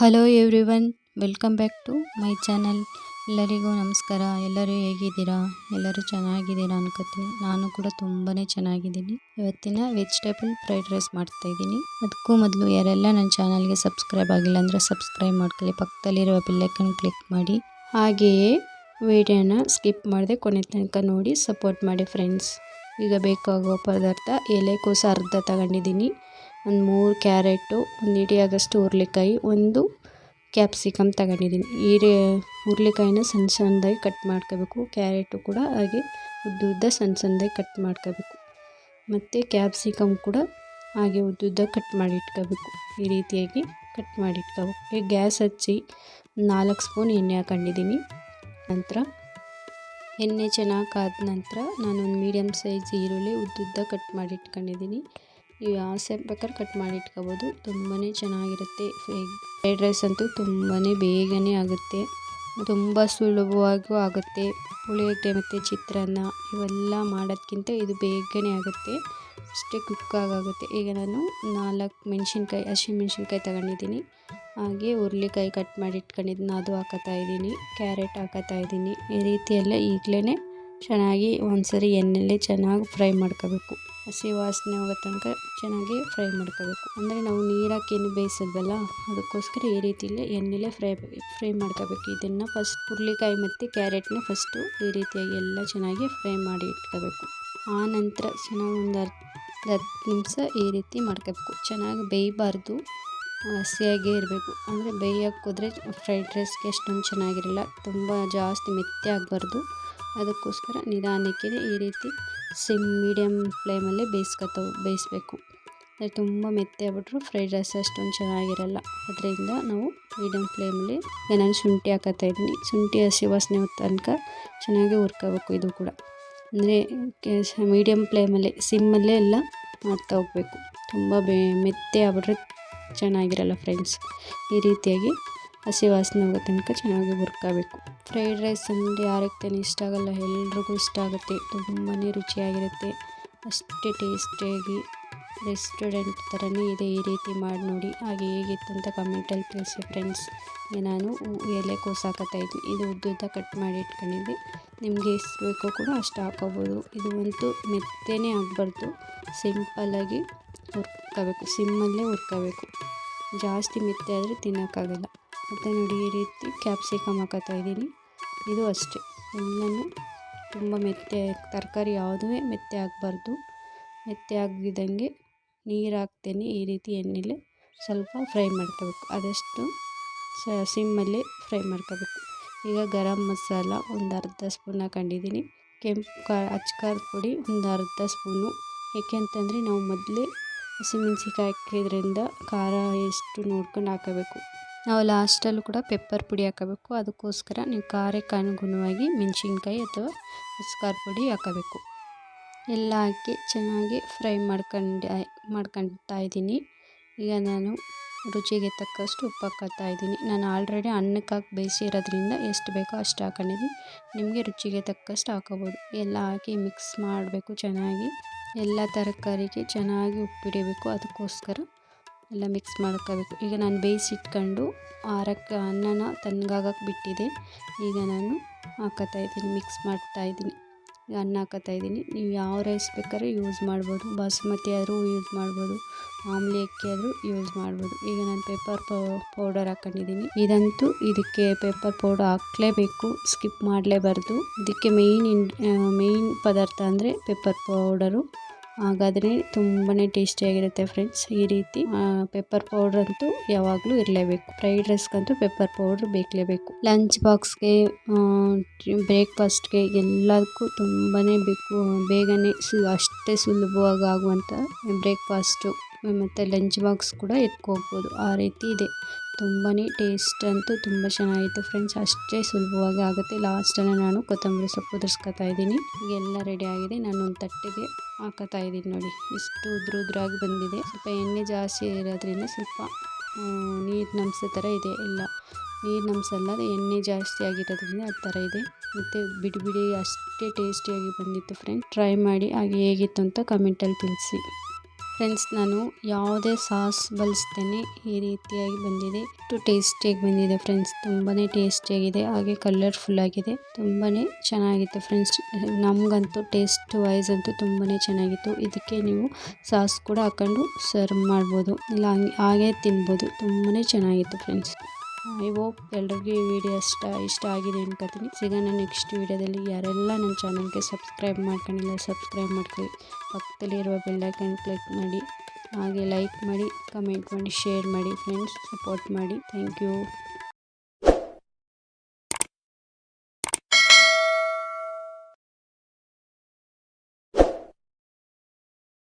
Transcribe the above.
Hello everyone welcome back to my channel ಎಲ್ಲರಿಗೂ ನಮಸ್ಕಾರ. ಎಲ್ಲರೂ ಹೇಗಿದ್ದೀರಾ? ಎಲ್ಲರೂ ಚೆನ್ನಾಗಿದ್ದೀರಾ ಅನ್ಕೋತೀನಿ. ನಾನು ಕೂಡ ತುಂಬಾ ಚೆನ್ನಾಗಿದ್ದೀನಿ. ಇವತ್ತಿನ ವೆಜಿಟೇಬಲ್ ಫ್ರೈಡ್ ರೈಸ್ ಮಾಡ್ತಾ ಇದ್ದೀನಿ. ಅದಕ್ಕೂ ಮೊದಲು ಯಾರೆಲ್ಲ ನನ್ನ ಚಾನಲ್ಗೆ ಸಬ್ಸ್ಕ್ರೈಬ್ ಆಗಿಲ್ಲ ಅಂದರೆ ಸಬ್ಸ್ಕ್ರೈಬ್ ಮಾಡ್ಕೊಳ್ಳಿ. ಪಕ್ಕದಲ್ಲಿರುವ ಬೆಲ್ಲೈಕನ್ ಕ್ಲಿಕ್ ಮಾಡಿ. ಹಾಗೆಯೇ ವಿಡಿಯೋನ ಸ್ಕಿಪ್ ಮಾಡದೆ ಕೊನೆ ತನಕ ನೋಡಿ ಸಪೋರ್ಟ್ ಮಾಡಿ ಫ್ರೆಂಡ್ಸ್ ಈಗ ಬೇಕಾಗುವ ಪದಾರ್ಥ ಎಲೆಕೋಸು ಅರ್ಧ ತಗೊಂಡಿದ್ದೀನಿ. ಒಂದು ಮೂರು ಕ್ಯಾರೆಟು, ಒಂದು ಇಡಿಯಾಗಷ್ಟು ಹುರ್ಲಿಕಾಯಿ, ಒಂದು ಕ್ಯಾಪ್ಸಿಕಮ್ ತಗೊಂಡಿದ್ದೀನಿ. ಹೀರೆ ಹುರ್ಳಿಕಾಯಿನ ಸಣ್ಣ ಸಣ್ಣದಾಗಿ ಕಟ್ ಮಾಡ್ಕೋಬೇಕು. ಕ್ಯಾರೆಟು ಕೂಡ ಹಾಗೆ ಉದ್ದ ಸಣ್ಣ ಸಣ್ಣದಾಗಿ ಕಟ್ ಮಾಡ್ಕೋಬೇಕು. ಮತ್ತು ಕ್ಯಾಪ್ಸಿಕಮ್ ಕೂಡ ಹಾಗೆ ಉದ್ದುದ್ದ ಕಟ್ ಮಾಡಿ ಇಟ್ಕೋಬೇಕು ಈ ರೀತಿಯಾಗಿ ಕಟ್ ಮಾಡಿ ಇಟ್ಕೋಬೇಕು ಈಗ ಗ್ಯಾಸ್ ಹಚ್ಚಿ ನಾಲ್ಕು ಸ್ಪೂನ್ ಎಣ್ಣೆ ಹಾಕೊಂಡಿದ್ದೀನಿ. ನಂತರ ಎಣ್ಣೆ ಚೆನ್ನಾಗಿ ಕಾದ ನಂತರ ನಾನೊಂದು ಮೀಡಿಯಮ್ ಸೈಜ್ ಈರುಳ್ಳಿ ಉದ್ದುದ್ದ ಕಟ್ ಮಾಡಿ ಇಟ್ಕೊಂಡಿದ್ದೀನಿ ಸೇಪ್ ಬೇಕಾದ್ರೆ ಕಟ್ ಮಾಡಿ ಇಟ್ಕೋಬೋದು. ತುಂಬಾ ಚೆನ್ನಾಗಿರುತ್ತೆ. ಫ್ರೈಡ್ ರೈಸ್ ಅಂತೂ ತುಂಬಾ ಬೇಗನೆ ಆಗುತ್ತೆ. ತುಂಬ ಸುಲಭವಾಗೂ ಆಗುತ್ತೆ. ಉಳಿಯೋಕ್ಕೆ ಮತ್ತು ಚಿತ್ರಾನ್ನ ಇವೆಲ್ಲ ಮಾಡೋದಕ್ಕಿಂತ ಇದು ಬೇಗನೆ ಆಗುತ್ತೆ. ಅಷ್ಟೇ ಆಗುತ್ತೆ ಈಗ ನಾನು ನಾಲ್ಕು ಮೆಣಸಿನ್ಕಾಯಿ ಹಸಿಮೆಣ್ಸಿನ್ಕಾಯಿ ತಗೊಂಡಿದ್ದೀನಿ. ಹಾಗೆ ಹುರ್ಲಿಕಾಯಿ ಕಟ್ ಮಾಡಿ ಇಟ್ಕೊಂಡಿದ್ದೀನಿ. ಅದು ಹಾಕೋತಾ ಇದ್ದೀನಿ. ಕ್ಯಾರೆಟ್ ಹಾಕೋತಾ ಇದ್ದೀನಿ. ಈ ರೀತಿಯೆಲ್ಲ ಈಗಲೇ ಚೆನ್ನಾಗಿ ಒಂದ್ಸರಿ ಎಣ್ಣೆಲೆ ಚೆನ್ನಾಗಿ ಫ್ರೈ ಮಾಡ್ಕೋಬೇಕು. ಹಸಿ ವಾಸನೆ ಹೋಗೋ ತನಕ ಚೆನ್ನಾಗಿ ಫ್ರೈ ಮಾಡ್ಕೋಬೇಕು. ಅಂದರೆ ನಾವು ನೀರಾಕಿ ಏನು ಬೇಯಿಸಿದ್ವಲ್ಲ, ಅದಕ್ಕೋಸ್ಕರ ಈ ರೀತಿಯಲ್ಲೇ ಎಣ್ಣೆಲೆ ಫ್ರೈ ಫ್ರೈ ಮಾಡ್ಕೋಬೇಕು. ಇದನ್ನು ಫಸ್ಟ್ ಹುರ್ಲಿಕಾಯಿ ಮತ್ತು ಕ್ಯಾರೆಟ್ನ ಫಸ್ಟು ಈ ರೀತಿಯಾಗಿ ಎಲ್ಲ ಚೆನ್ನಾಗಿ ಫ್ರೈ ಮಾಡಿ ಇಟ್ಕೋಬೇಕು. ಆ ನಂತರ ಚೆನ್ನಾಗಿ ಒಂದು ಅರ್ಧ ಹತ್ತು ನಿಮಿಷ ಈ ರೀತಿ ಮಾಡ್ಕೋಬೇಕು. ಚೆನ್ನಾಗಿ ಬೇಯಬಾರ್ದು, ಹಸಿಯಾಗೇ ಇರಬೇಕು. ಅಂದರೆ ಬೇಯಕ್ಕೆ ಹೋದರೆ ಫ್ರೈಡ್ ರೈಸ್ಗೆ ಅಷ್ಟೊಂದು ಚೆನ್ನಾಗಿರಲ್ಲ, ತುಂಬ ಜಾಸ್ತಿ ಮೆತ್ತೆ ಆಗಬಾರ್ದು. ಅದಕ್ಕೋಸ್ಕರ ನಿಧಾನಕ್ಕೆ ಈ ರೀತಿ ಸಿಮ್ ಮೀಡಿಯಮ್ ಫ್ಲೇಮಲ್ಲಿ ಬೇಯಿಸ್ಕೊತ ಬೇಯಿಸ್ಬೇಕು. ತುಂಬ ಮೆತ್ತೆ ಆಗ್ಬಿಟ್ರು ಫ್ರೈಡ್ ರೈಸ್ ಅಷ್ಟೊಂದು ಚೆನ್ನಾಗಿರಲ್ಲ. ಅದರಿಂದ ನಾವು ಮೀಡಿಯಮ್ ಫ್ಲೇಮಲ್ಲಿ ಏನಾದ್ರು ಶುಂಠಿ ಹಾಕತ್ತಾ ಇದ್ದೀನಿ. ಶುಂಠಿ ಹಸಿ ವಾಸನೆ ತನಕ ಚೆನ್ನಾಗಿ ಹುರ್ಕೋಬೇಕು ಇದು ಕೂಡ. ಅಂದರೆ ಮೀಡಿಯಮ್ ಫ್ಲೇಮಲ್ಲಿ, ಸಿಮ್ಮಲ್ಲೇ ಎಲ್ಲ ಮಾಡ್ತಾ ಹೋಗಬೇಕು. ತುಂಬ ಬೇ ಮೆತ್ತೆ ಆಗ್ಬಿಟ್ರೆ ಚೆನ್ನಾಗಿರಲ್ಲ ಫ್ರೆಂಡ್ಸ್. ಈ ರೀತಿಯಾಗಿ ಹಸಿ ವಾಸನೆ ಹೋಗೋ ತನಕ ಚೆನ್ನಾಗಿ ಹುರ್ಕೋಬೇಕು. ಫ್ರೈಡ್ ರೈಸ್ ಅಂದರೆ ಯಾರಿಗೆ ತಾನೇ ಇಷ್ಟ ಆಗಲ್ಲ, ಎಲ್ರಿಗೂ ಇಷ್ಟ ಆಗುತ್ತೆ. ತುಂಬಾ ರುಚಿಯಾಗಿರುತ್ತೆ. ಅಷ್ಟೇ ಟೇಸ್ಟಿಯಾಗಿ ರೆಸ್ಟೋರೆಂಟ್ ಥರನೇ ಇದೆ ಈ ರೀತಿ ಮಾಡಿ ನೋಡಿ. ಹಾಗೆ ಹೇಗಿತ್ತು ಅಂತ ಕಮೆಂಟಲ್ಲಿ ತಿಳಿಸಿ ಫ್ರೆಂಡ್ಸ್. ನಾನು ಎಲೆಕೋಸು ಹಾಕತ್ತಾ ಇದ್ದೀನಿ ಇದು ಉದ್ದುದ್ದ ಕಟ್ ಮಾಡಿ ಇಟ್ಕೊಂಡಿದ್ದೆ. ನಿಮಗೆ ಎಷ್ಟು ಬೇಕೋ ಕೂಡ ಅಷ್ಟು ಹಾಕೋಬೋದು. ಇದು ಅಂತೂ ಮೆತ್ತನೇ ಆಗಬಾರ್ದು. ಸಿಂಪಲ್ಲಾಗಿ ಹುರ್ಕೋಬೇಕು. ಸಿಮ್ಮಲ್ಲೇ ಹುರ್ಕೋಬೇಕು. ಜಾಸ್ತಿ ಮೆತ್ತೆ ಆದರೆ ತಿನ್ನೋಕ್ಕಾಗಲ್ಲ. ಮತ್ತು ನೋಡಿ ಈ ರೀತಿ ಕ್ಯಾಪ್ಸಿಕಮ್ ಹಾಕೋತಾ ಇದ್ದೀನಿ. ಇದು ಅಷ್ಟೇ. ಎಲ್ಲನೂ ತುಂಬ ಮೆತ್ತೆ, ತರಕಾರಿ ಯಾವುದೂ ಮೆತ್ತೆ ಆಗಬಾರ್ದು ಮೆತ್ತೆ ಆಗದಿದ್ದಂಗೆ ನೀರು ಹಾಕ್ತೇನೆ ಈ ರೀತಿ ಎಣ್ಣೆಲೆ. ಸ್ವಲ್ಪ ಫ್ರೈ ಮಾಡ್ಕೋಬೇಕು. ಆದಷ್ಟು ಸಿಮ್ಮಲ್ಲಿ ಫ್ರೈ ಮಾಡ್ಕೋಬೇಕು. ಈಗ ಗರಂ ಮಸಾಲ ಒಂದು ಅರ್ಧ ಸ್ಪೂನ್ ಹಾಕೊಂಡಿದ್ದೀನಿ. ಕೆಂಪು ಕಾ ಅಚ್ಚಕಾರ ಪುಡಿ ಒಂದು ಅರ್ಧ ಸ್ಪೂನು ಯಾಕೆ ಅಂತಂದರೆ ನಾವು ಮೊದಲೇ ಹಸಿಮೆಣ್ಸಿಕಾಯಿ ಹಾಕಿದ್ರಿಂದ ಖಾರ ಎಷ್ಟು ನೋಡ್ಕೊಂಡು ಹಾಕಬೇಕು. ನಾವು ಲಾಸ್ಟಲ್ಲೂ ಕೂಡ ಪೆಪ್ಪರ್ ಪುಡಿ ಹಾಕಬೇಕು. ಅದಕ್ಕೋಸ್ಕರ ನೀವು ಖಾರಕ್ಕೆ ಅನುಗುಣವಾಗಿ ಮೆಣಸಿನ್ಕಾಯಿ ಅಥವಾ ಖಾರ ಪುಡಿ ಹಾಕಬೇಕು. ಎಲ್ಲ ಹಾಕಿ ಚೆನ್ನಾಗಿ ಫ್ರೈ ಮಾಡ್ಕೊಂಡು ಮಾಡ್ಕೊಳ್ತಾ ಇದ್ದೀನಿ. ಈಗ ನಾನು ರುಚಿಗೆ ತಕ್ಕಷ್ಟು ಉಪ್ಪು ಹಾಕ್ತಾ ಇದ್ದೀನಿ. ನಾನು ಆಲ್ರೆಡಿ ಅನ್ನಕ್ಕೆ ಹಾಕಿ ಬೇಯಿಸಿರೋದ್ರಿಂದ ಎಷ್ಟು ಬೇಕೋ ಅಷ್ಟು ಹಾಕೊಂಡಿದ್ದೀನಿ. ನಿಮಗೆ ರುಚಿಗೆ ತಕ್ಕಷ್ಟು ಹಾಕೋಬೋದು. ಎಲ್ಲ ಹಾಕಿ ಮಿಕ್ಸ್ ಮಾಡಬೇಕು ಚೆನ್ನಾಗಿ. ಎಲ್ಲ ತರಕಾರಿಗೆ ಚೆನ್ನಾಗಿ ಉಪ್ಪಿಡಿಬೇಕು. ಅದಕ್ಕೋಸ್ಕರ ಎಲ್ಲ ಮಿಕ್ಸ್ ಮಾಡ್ಕೋಬೇಕು. ಈಗ ನಾನು ಬೇಯಿಸಿಟ್ಕೊಂಡು ಆರಕ್ಕೆ ಅನ್ನನ ತಣ್ಣಗಾಗಕ್ಕೆ ಬಿಟ್ಟಿದೆ. ಈಗ ನಾನು ಹಾಕೋತಾ ಇದ್ದೀನಿ ಮಿಕ್ಸ್ ಮಾಡ್ತಾ ಇದ್ದೀನಿ. ಈಗ ಅನ್ನ ಹಾಕೋತಾ ಇದ್ದೀನಿ. ನೀವು ಯಾವ ರೈಸ್ ಬೇಕಾದ್ರೆ ಯೂಸ್ ಮಾಡ್ಬೋದು. ಬಾಸುಮತಿ ಆದರೂ ಯೂಸ್ ಮಾಡ್ಬೋದು. ಮಾಮೂಲಿ ಅಕ್ಕಿ ಆದರೂ ಯೂಸ್ ಮಾಡ್ಬೋದು. ಈಗ ನಾನು ಪೇಪರ್ ಪೌಡರ್ ಹಾಕೊಂಡಿದ್ದೀನಿ. ಇದಂತೂ ಇದಕ್ಕೆ ಪೇಪರ್ ಪೌಡರ್ ಹಾಕಲೇಬೇಕು. ಸ್ಕಿಪ್ ಮಾಡಲೇಬಾರ್ದು. ಇದಕ್ಕೆ ಮೇಯ್ನ್ ಇನ್ ಮೇಯ್ನ್ ಪದಾರ್ಥ ಅಂದರೆ ಪೇಪರ್ ಪೌಡರು ಹಾಗಾದರೆ ತುಂಬಾ ಟೇಸ್ಟಿಯಾಗಿರುತ್ತೆ ಫ್ರೆಂಡ್ಸ್ ಈ ರೀತಿ ಪೆಪ್ಪರ್ ಪೌಡರ್ ಅಂತೂ ಯಾವಾಗಲೂ ಇರಲೇಬೇಕು. ಫ್ರೈಡ್ ರೈಸ್ಗಂತೂ ಪೆಪ್ಪರ್ ಪೌಡ್ರ್ ಬೇಕಲೇಬೇಕು. ಲಂಚ್ ಬಾಕ್ಸ್ಗೆ ಬ್ರೇಕ್ಫಾಸ್ಟ್ಗೆ ಎಲ್ಲದಕ್ಕೂ ತುಂಬಾ ಬೇಕು. ಬೇಗನೆ ಸು, ಅಷ್ಟೇ ಸುಲಭವಾಗಿ ಆಗುವಂಥ ಬ್ರೇಕ್ಫಾಸ್ಟು ಮತ್ತು ಲಂಚ್ ಬಾಕ್ಸ್ ಕೂಡ ಎತ್ಕೋಗ್ಬೋದು ಆ ರೀತಿ ಇದೆ. ತುಂಬಾ ಟೇಸ್ಟ್ ಅಂತೂ ತುಂಬ ಚೆನ್ನಾಗಿತ್ತು ಫ್ರೆಂಡ್ಸ್ ಅಷ್ಟೇ ಸುಲಭವಾಗಿ ಆಗುತ್ತೆ. ಲಾಸ್ಟಲ್ಲಿ ನಾನು ಕೊತ್ತಂಬರಿ ಸೊಪ್ಪು ಉದುರ್ಸ್ಕೊತಾ ಇದ್ದೀನಿ. ಎಲ್ಲ ರೆಡಿ ಆಗಿದೆ. ನಾನು ಒಂದು ತಟ್ಟೆಗೆ ಹಾಕೋತಾ ಇದ್ದೀನಿ ನೋಡಿ. ಇಷ್ಟು ಉದ್ರ ಉದ್ರಾಗಿ ಬಂದಿದೆ. ಸ್ವಲ್ಪ ಎಣ್ಣೆ ಜಾಸ್ತಿ ಇರೋದ್ರಿಂದ ಸ್ವಲ್ಪ ನೀರು ಅಂಶ ಥರ ಇದೆ. ಇಲ್ಲ, ನೀರು ನಮ್ಸಲ್ಲ ಎಣ್ಣೆ ಜಾಸ್ತಿ ಆಗಿರೋದ್ರಿಂದ ಆ ಥರ ಇದೆ. ಮತ್ತು ಬಿಡಿ ಬಿಡಿ ಅಷ್ಟೇ ಟೇಸ್ಟಿಯಾಗಿ ಬಂದಿತ್ತು ಫ್ರೆಂಡ್ ಟ್ರೈ ಮಾಡಿ ಹಾಗೆ ಹೇಗಿತ್ತು ಅಂತ ಕಮೆಂಟಲ್ಲಿ ತಿಳಿಸಿ. ಫ್ರೆಂಡ್ಸ್ ನಾನು ಯಾವುದೇ ಸಾಸ್ ಬಳಸ್ತೇನೆ ಈ ರೀತಿಯಾಗಿ ಬಂದಿದೆ. ಅಷ್ಟು ಟೇಸ್ಟಿಯಾಗಿ ಬಂದಿದೆ ಫ್ರೆಂಡ್ಸ್ ತುಂಬಾನೇ ಟೇಸ್ಟಿಯಾಗಿದೆ ಹಾಗೆ ಕಲರ್ಫುಲ್ ಆಗಿದೆ. ತುಂಬಾನೇ ಚೆನ್ನಾಗಿತ್ತು ಫ್ರೆಂಡ್ಸ್ ನಮಗಂತೂ ಟೇಸ್ಟ್ ವೈಸ್ ಅಂತೂ ತುಂಬಾನೇ ಚೆನ್ನಾಗಿತ್ತು. ಇದಕ್ಕೆ ನೀವು ಸಾಸ್ ಕೂಡ ಹಾಕೊಂಡು ಸರ್ವ್ ಮಾಡ್ಬೋದು. ಇಲ್ಲ, ಹಾಗೆ ತಿನ್ಬೋದು. ತುಂಬಾನೇ ಚೆನ್ನಾಗಿತ್ತು ಫ್ರೆಂಡ್ಸ್ ಐ ಹೋಪ್ ಎಲ್ರಿಗೂ ಈ ವಿಡಿಯೋ ಇಷ್ಟ ಇಷ್ಟ ಆಗಿದೆ ಅನ್ಕೋತೀನಿ. ಸಿಗೋಣ ನೆಕ್ಸ್ಟ್ ವಿಡಿಯೋದಲ್ಲಿ. ಯಾರೆಲ್ಲ ನನ್ನ ಚಾನಲ್ಗೆ ಸಬ್ಸ್ಕ್ರೈಬ್ ಮಾಡ್ಕೊಂಡಿಲ್ಲ ಸಬ್ಸ್ಕ್ರೈಬ್ ಮಾಡ್ಕೊಳ್ಳಿ. ಪಕ್ಕದಲ್ಲಿರುವ ಬೆಲ್ಲೈಕನ್ ಕ್ಲಿಕ್ ಮಾಡಿ. ಹಾಗೆ ಲೈಕ್ ಮಾಡಿ ಕಮೆಂಟ್ ಮಾಡಿ ಶೇರ್ ಮಾಡಿ ಫ್ರೆಂಡ್ಸ್ ಸಪೋರ್ಟ್ ಮಾಡಿ. Thank you